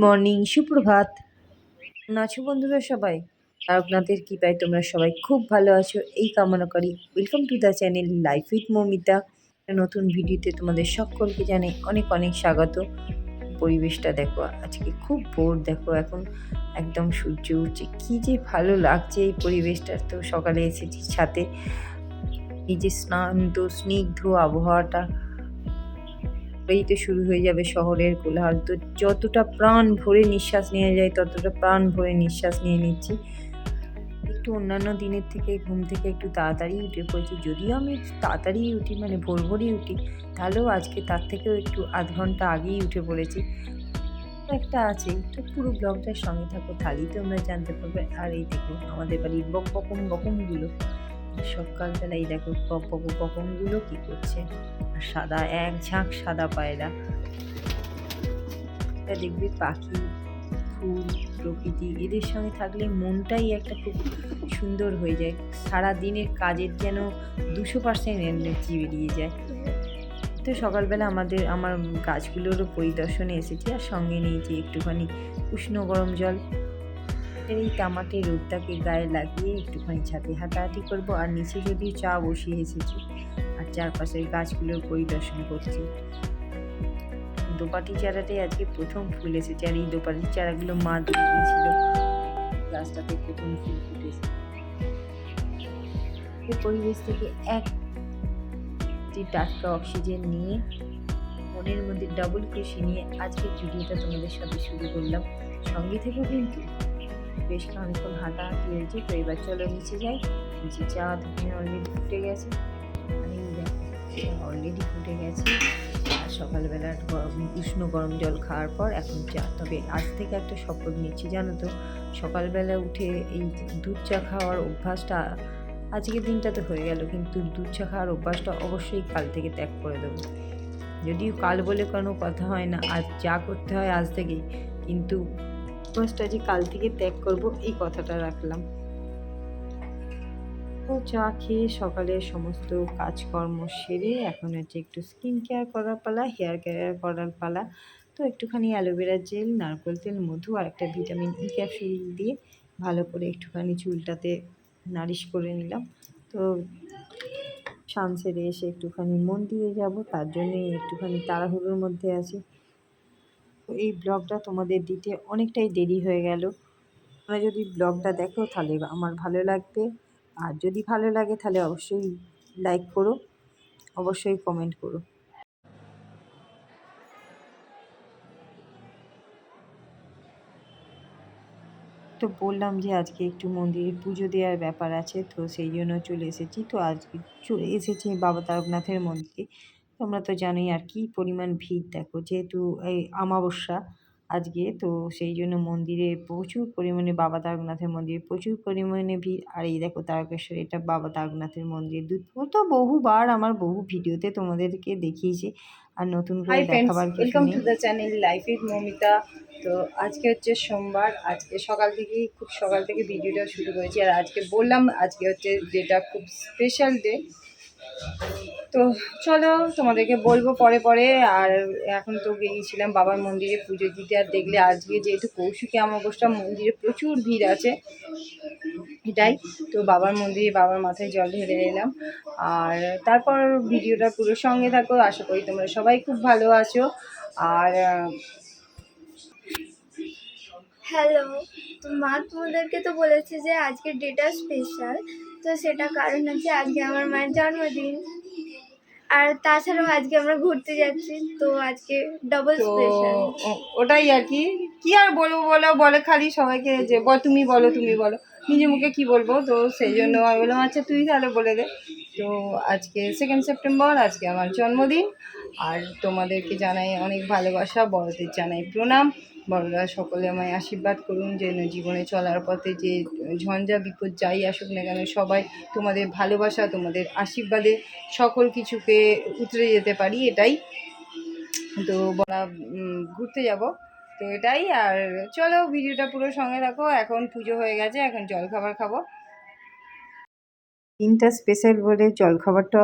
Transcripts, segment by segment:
Morning, সুপ্রভাত। আছো বন্ধুরা সবাই? তারকনাথের কৃপায় তোমরা সবাই খুব ভালো আছো। এই কামনা করি welcome to the channel life with Mamita নতুন ভিডিওতে তোমাদের সকলকে জানাই অনেক অনেক স্বাগত। পরিবেশটা দেখো, আজকে খুব ভোর দেখো, এখন একদম সূর্য উঠছে। কী যে ভালো লাগছে এই পরিবেশটা তো সকালে এসেছি ছাতে এই যে স্নান্ত স্নিগ্ধ আবহাওয়াটা এই তো শুরু হয়ে যাবে শহরের কোলাহল। তো যতটা প্রাণ ভরে নিঃশ্বাস নেওয়া যায়, ততটা প্রাণ ভরে নিঃশ্বাস নিয়ে নিচ্ছি। একটু অন্যান্য দিনের থেকে, ঘুম থেকে একটু তাড়াতাড়ি উঠে পড়েছি। যদিও আমি তাড়াতাড়ি উঠি মানে ভোর ভোরই উঠি, তাহলেও আজকে তার থেকেও একটু আধ ঘণ্টা আগেই উঠে পড়েছি। একটা আছে, তো পুরো ব্লগটার সঙ্গে থাকো, তাহলেই তোমরা জানতে পারবে। আর এই দেখো, আমাদের বাড়ির বক বকম বকমগুলো সকালবেলা এই দেখো বক বকমগুলো কী করছে? সাদা, এক ঝাঁক সাদা পায়রা। এটা দেখবে পাখি, ফুল, প্রকৃতি, এদের সঙ্গে থাকলে মনটাই একটা খুব সুন্দর হয়ে যায়। সারা দিনের কাজের যেন দুশো পার্সেন্ট এনার্জি বেরিয়ে যায়। তো সকালবেলা আমাদের, আমার গাছগুলোরও পরিদর্শনে এসেছি। আর সঙ্গে নিয়েছি একটুখানি উষ্ণ গরম জল। এই তামাটে রোদটাকে গায়ে লাগিয়ে একটুখানি ছাদে হাঁটাহাঁটি করব। আর নিচে যদি চা বসিয়ে এসেছি, আর চারপাশের গাছগুলোর পরিদর্শন করছি। দোপাটি চারাটাই আজকে প্রথম ফুল এসেছে, আর এই দোপাটি চারাগুলো মা দিয়েছিল। গাছটাতে প্রথম ফুল ফুটেছে। এই পরিবেশ থেকে এক টাটকা অক্সিজেন নিয়ে, মনের মধ্যে ডাবল খুশি নিয়ে আজকের ভিডিওটা তোমাদের সাথে শুরু করলাম। সঙ্গে থেকেও কিন্তু। বেশ খানিক্ষণ হাঁটাহাঁটি হয়েছে তো এবার চলো নিচে যাই। নিচে চা দোকানে অলরেডি ফুটে গেছে। অলরেডি ফুটে গেছে। আর সকালবেলা উষ্ণ গরম জল খাওয়ার পর এখন চা। তবে আজ থেকে একটা শপথ নিচ্ছি, জানো তো? সকালবেলা উঠে এই দুধ চা খাওয়ার অভ্যাসটা আজকের দিনটা তো হয়ে গেল, কিন্তু দুধ চা খাওয়ার অভ্যাসটা অবশ্যই কাল থেকে ত্যাগ করে দেবো। যদিও কাল বলে কোনো কথা হয় না, আজ যা করতে হয় আজ থেকেই। কিন্তু অভ্যাসটা যে কাল থেকে ত্যাগ করব, এই কথাটা রাখলাম। তো চা খেয়ে সকালে সমস্ত কাজকর্ম সেরে এখন হচ্ছে একটু স্কিন কেয়ার করার পালা হেয়ার কেয়ার করার পালা। তো একটুখানি অ্যালোভেরা জেল, নারকোল তেল, মধু আর একটা ভিটামিন ই ক্যাপসুল দিয়ে ভালো করে একটুখানি চুলটাতে নারিশ করে নিলাম। তো সানসেটে এসে একটুখানি মন দিয়ে যাব, তার জন্যই একটুখানি তাড়াহুড়োর মধ্যে আছি। এই ব্লগটা তোমাদের দিতে অনেকটাই দেরি হয়ে গেল। তোমরা যদি ব্লগটা দেখো, তাহলে আমার ভালো লাগবে। আর যদি ভালো লাগে, তাহলে অবশ্যই লাইক করো, অবশ্যই কমেন্ট করো। তো বললাম যে আজকে একটু মন্দিরে পুজো দেওয়ার ব্যাপার আছে, তো সেই জন্য চলে এসেছি। তো আজকে চলে এসেছি বাবা তারকনাথের মন্দিরে। তোমরা তো জানোই আর কি পরিমাণ ভিড় দেখো যেহেতু এই আমাবস্যা আজকে তো সেই জন্য মন্দিরে প্রচুর পরিমাণে বাবা তারকনাথের মন্দিরে প্রচুর পরিমাণে ভিড়। আর এই দেখো তারকেশ্বর এটা বাবা তারকনাথের মন্দির দু তো বহুবার আমার বহু ভিডিওতে তোমাদেরকে দেখিয়েছি। আর নতুন করে দেখাবার welcome to the channel life with Mamita তো আজকে হচ্ছে সোমবার আজকে সকাল থেকেই খুব সকাল থেকে ভিডিওটা শুরু করেছি। আর আজকে বললাম আজকে হচ্ছে যেটা খুব স্পেশাল ডে তো চলো তোমাদেরকে বলব পরে পরে, আর এখন তো গিয়েছিলাম বাবার মন্দিরে পুজো দিতে, আর দেখলে আজকে যেহেতু কৌশিকী অমাবস্যা, মন্দিরে প্রচুর ভিড় আছে। এটাই। তো বাবার মন্দিরে বাবার মাথায় জল ঢেলে এলাম আর তারপর ভিডিওটা পুরো সঙ্গে থাকো। আশা করি তোমরা সবাই খুব ভালো আছো। আর হ্যালো মা তোমাদেরকে তো বলেছে যে আজকে ডেটা স্পেশাল তো সেটা কারণ হচ্ছে আজকে আমার মায়ের জন্মদিন। আর তাছাড়াও আজকে আমরা ঘুরতে যাচ্ছি তো আজকে ডবল স্পেশাল ওটাই আর কি। কি আর বলব বলো? বলে খালি সবাইকে যে বল তুমি বলো তুমি বলো। নিজের মুখে কি বলব? তো সেই জন্য আমি বললাম আচ্ছা তুই তাহলে বলে দে। তো আজকে সেকেন্ড সেপ্টেম্বর আজকে আমার জন্মদিন। আর তোমাদেরকে জানাই অনেক ভালোবাসা বড়দের জানাই প্রণাম। বড়রা সকলে আমায় আশীর্বাদ করুন, যেন জীবনে চলার পথে যে ঝঞ্ঝা বিপদ যাই আসুক না কেন, সবাই তোমাদের ভালোবাসা, তোমাদের আশীর্বাদে সকল কিছুকে উতরে যেতে পারি, এটাই। তো বলা ঘুরতে যাব। তো এটাই, আর চলো ভিডিওটা পুরো সঙ্গে রাখো, এখন পুজো হয়ে গেছে, এখন জল খাবার খাব। দিনটা স্পেশাল বলে জলখাবারটা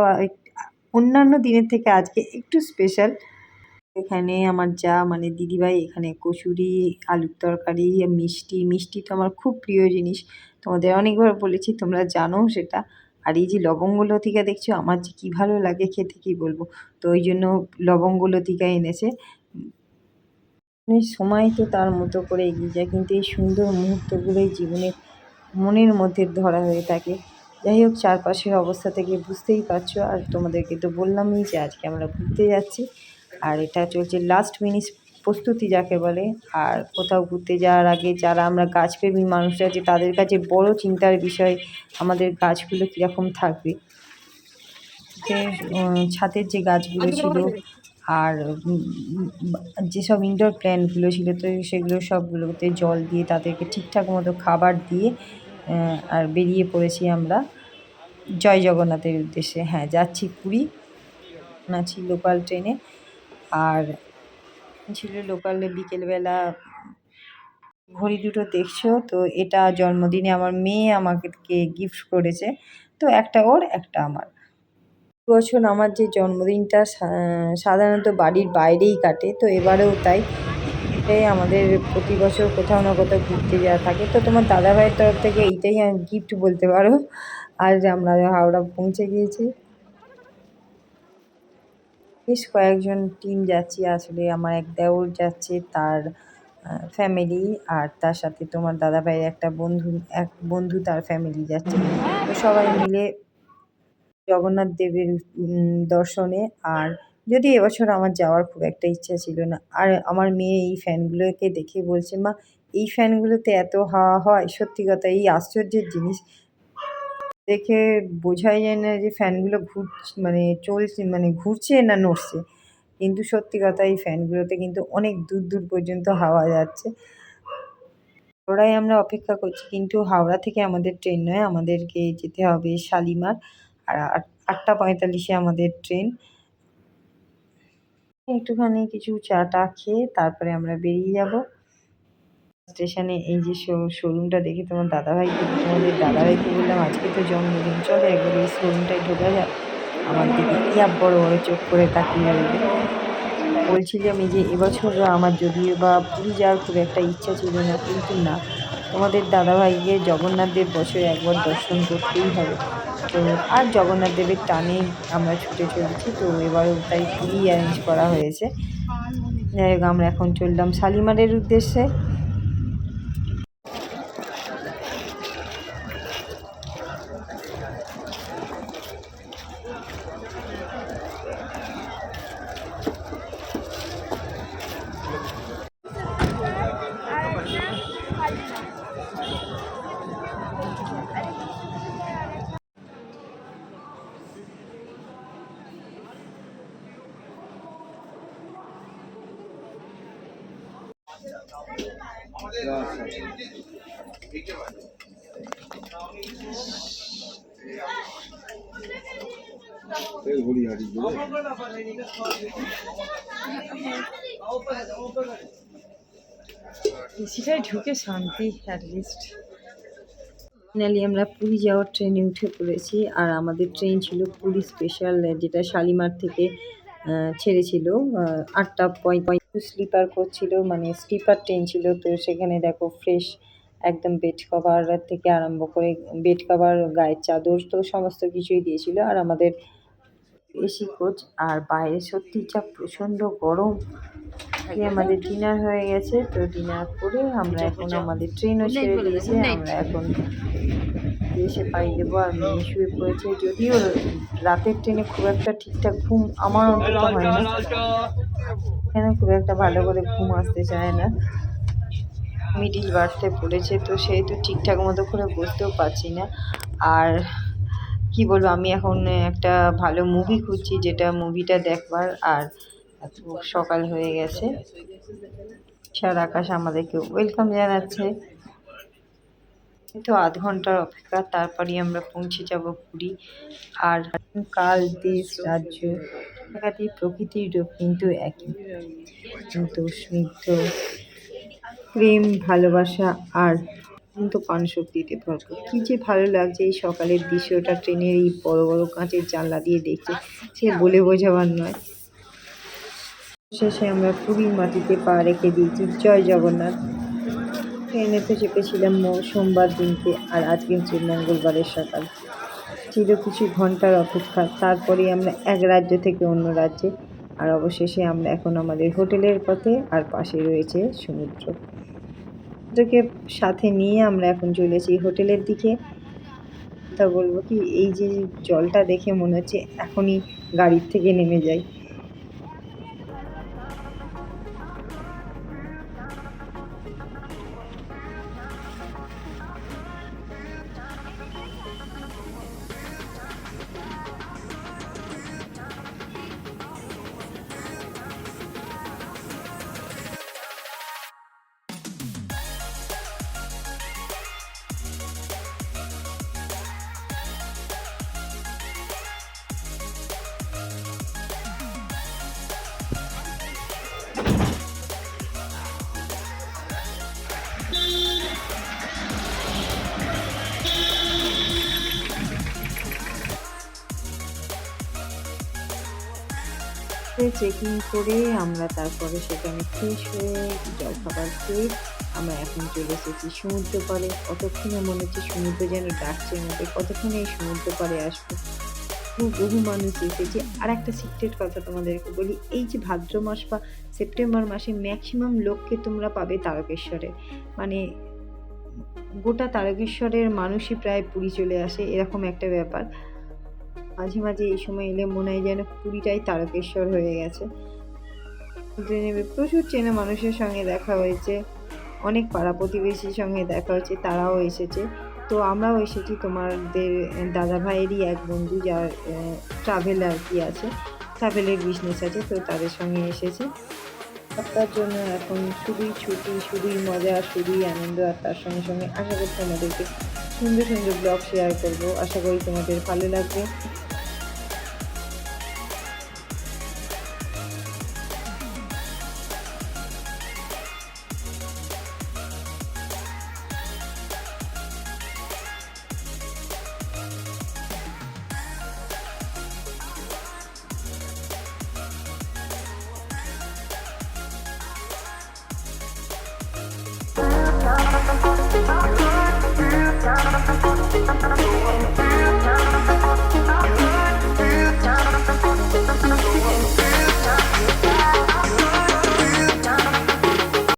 অন্যান্য দিনের থেকে আজকে একটু স্পেশাল এখানে আমার যা মানে দিদিভাই এখানে কচুরি, আলুর তরকারি, মিষ্টি মিষ্টি তো আমার খুব প্রিয় জিনিস। তোমাদের অনেকবার বলেছি, তোমরা জানো সেটা। আর এই যে লবঙ্গ লতিকা দেখছ, আমার যে কী ভালো লাগে খেতে, কী বলব? তো ওই জন্য লবঙ্গ লতিকা এনেছে। মানে সময় তো তার মতো করে এগিয়ে যায়, কিন্তু এই সুন্দর মুহূর্তগুলোই জীবনের, মনের মধ্যে ধরা হয়ে থাকে। যাই হোক, চারপাশের অবস্থা থেকে বুঝতেই পারছ। আর তোমাদেরকে তো বললামই যে আজকে আমরা ঘুরতে যাচ্ছি। আর এটা চলছে লাস্ট মিনিট প্রস্তুতি যাকে বলে। আর কোথাও ঘুরতে যাওয়ার আগে যারা আমরা গাছপ্রেমী মানুষরা আছে তাদের কাছে বড় চিন্তার বিষয় আমাদের গাছগুলো কীরকম থাকবে। ছাদের যে গাছগুলো ছিল আর যেসব ইনডোর প্ল্যান্টগুলো ছিল তো সেগুলো সবগুলোতে জল দিয়ে তাদেরকে ঠিকঠাক মতো খাবার দিয়ে আর বেরিয়ে পড়েছি আমরা জয় জগন্নাথের উদ্দেশ্যে। হ্যাঁ যাচ্ছি পুরী। আছি লোকাল ট্রেনে আর ছিল লোকাল বিকেলবেলা, ঘড়ি দুটো দেখছ? তো এটা জন্মদিনে আমার মেয়ে আমাকে গিফট করেছে। তো একটা ওর, একটা আমার। বছর আমার যে জন্মদিনটা সাধারণত বাড়ির বাইরেই কাটে। তো এবারেও তাই। এটাই আমাদের প্রতি বছর কোথাও না কোথাও ঘুরতে যাওয়া থাকে। তো তোমার দাদাভাইয়ের তরফ থেকে এইটাই গিফট বলতে পারো। আজ আমরা হাওড়া পৌঁছে গিয়েছি। বেশ কয়েকজন টিম যাচ্ছি। আসলে আমার এক দেওর যাচ্ছে, তার ফ্যামিলি আর তার সাথে তোমার দাদাভাইয়ের একটা বন্ধু, এক বন্ধু তার ফ্যামিলি যাচ্ছে। তো সবাই মিলে জগন্নাথ দেবের দর্শনে। আর যদি এবছর আমার যাওয়ার খুব একটা ইচ্ছা ছিল না, আর আমার মেয়ে এই ফ্যানগুলোকে দেখে বলছে, মা, এই ফ্যানগুলোতে এত হাওয়া হয়, সত্যি কথা, এই আশ্চর্যের জিনিস। দেখে বোঝাই যায় না যে ফ্যানগুলো ঘুর মানে চলছে মানে ঘুরছে না নড়ছে। কিন্তু সত্যি কথা, এই ফ্যানগুলোতে কিন্তু অনেক দূর দূর পর্যন্ত হাওয়া যাচ্ছে। হাওড়ায় আমরা অপেক্ষা করছি, কিন্তু হাওড়া থেকে আমাদের ট্রেন নয়, আমাদেরকে যেতে হবে শালিমার। আর আট- আটটা পঁয়তাল্লিশে আমাদের ট্রেন। একটুখানি কিছু চা টা খেয়ে তারপরে আমরা বেরিয়ে যাব। স্টেশনে এই যে শোরুমটা দেখে তোমার দাদাভাইকে তোমাদের দাদাভাইকে বললাম, আজকে তো জন্মদিন, চলো একবার এই শোরুমটায় ঢোকা যাক। আমার দিকে ইয়া বড় বড় চোখ করে তাকিয়ে রইল। বলছিলাম এই যে এবছর আমার যদিও বা পুরী যাওয়ার খুব একটা ইচ্ছা ছিল না, কিন্তু না, তোমাদের দাদাভাইকে জগন্নাথ দেব বছরে একবার দর্শন করতেই হবে। তো আর জগন্নাথ দেবের টানে আমরা ছুটে চলেছি, তো এবারও তাই পুরী অ্যারেঞ্জ করা হয়েছে। যাই হোক, আমরা এখন চললাম শালিমারের উদ্দেশ্যে। ঢুকে শান্তি অ্যাটলিস্ট ফাইনালি আমরা পুরী যাওয়ার ট্রেনে উঠে পড়েছি, আর আমাদের ট্রেন ছিল পুরী স্পেশাল যেটা শালিমার থেকে ছেড়েছিল আটটা পঁয়ত্রিশ স্লিপার করছিল মানে স্লিপার ট্রেন ছিল, তো সেখানে দেখো ফ্রেশ একদম বেড কভার থেকে আরম্ভ করে বেড কভার গায়ের চাদর তো সমস্ত কিছুই দিয়েছিল। আর আমাদের এসি কোচ আর বাইরে সত্যি যা প্রচণ্ড গরম আমাদের ডিনার হয়ে গেছে। তো ডিনার করে আমরা এখন আমাদের ট্রেনও ছেড়ে দিয়েছে। আমরা এখন এসে পাই দেবো আর মেয়ে শুয়ে পড়েছে। যদিও রাতের ট্রেনে খুব একটা ঠিকঠাক ঘুম আমার অন্তত হয় না। এখানে খুব একটা ভালো করে ঘুম আসতে চায় না। মিডিল বার্থে পড়েছে, তো সেহেতু ঠিকঠাক মতো করে বসতেও পারছি না। আর কি বলব, আমি এখন একটা ভালো মুভি খুঁজছি, যেটা মুভিটা দেখবার আর সকাল হয়ে গেছে। সার আকাশ আমাদেরকে ওয়েলকাম জানাচ্ছে। তো আধ ঘণ্টার অপেক্ষা, তারপরেই আমরা পৌঁছে যাব পুরী। আর কাল দেশ, রাজ্য প্রকৃতির রূপ কিন্তু একই। কিন্তু স্নিগ্ধ প্রেম, ভালোবাসা আর অত্যন্ত প্রাণশক্তিতে ভরপুর। কী যে ভালো লাগছে এই সকালের দৃশ্যটা ট্রেনের এই বড় বড় কাঁচের জানলা দিয়ে দেখছে সে বলে বোঝাবার নয়। শেষে আমরা পুরীর মাটিতে পা রেখে দিয়েছি। জয় জগন্নাথ। ট্রেনেতে চেপেছিলাম সোমবার দিনকে আর আজকে হচ্ছে মঙ্গলবারের সকাল। ছিল কিছু ঘণ্টার অপেক্ষা। তারপরে আমরা এক রাজ্য থেকে অন্য রাজ্যে। আর অবশেষে আমরা এখন আমাদের হোটেলের পথে আর পাশে রয়েছে সমুদ্র। ওদেরকে সাথে নিয়ে আমরা এখন চলেছি হোটেলের দিকে। তা বলব কি, এই যে জলটা দেখে মনে হচ্ছে এখনই গাড়ির থেকে নেমে যাই। চেকিং করে আমরা তারপরে সেখানে ফ্রেশ হয়ে জলখাবার খেয়ে আমরা এখন চলে এসেছি সমুদ্র পাড়ে কতক্ষণে মনে হচ্ছে সমুদ্র যেন ডাকছে মধ্যে কতক্ষণে এই সমুদ্র পাড়ে আসব। বহু বহু মানুষ এসেছে। আর একটা সিক্রেট কথা তোমাদেরকে বলি, এই যে ভাদ্র মাস বা সেপ্টেম্বর মাসে ম্যাক্সিমাম লোককে তোমরা পাবে তারকেশ্বরে। মানে গোটা তারকেশ্বরের মানুষই প্রায় পুরী চলে আসে, এরকম একটা ব্যাপার। মাঝে মাঝে এই সময় এলে মনে হয় যেন পুরীটাই তারকেশ্বর হয়ে গেছে। ট্রেনে প্রচুর চেনা মানুষের সঙ্গে দেখা হয়েছে, অনেক পাড়া প্রতিবেশীর সঙ্গে দেখা হয়েছে, তারাও এসেছে। তো আমরাও এসেছি তোমাদের দাদা ভাইয়েরই এক বন্ধু যার ট্রাভেল আর কি আছে ট্রাভেলের বিজনেস আছে, তো তাদের সঙ্গে এসেছে। সপ্তাহের জন্য এখন শুধুই ছুটি, শুধুই মজা, শুধুই আনন্দ, আর তার সঙ্গে সঙ্গে আশা করছি আমাদেরকে সুন্দর সুন্দর ব্লগ শেয়ার করব। আশা করি তোমাদের ভালো লাগবে। Thank you.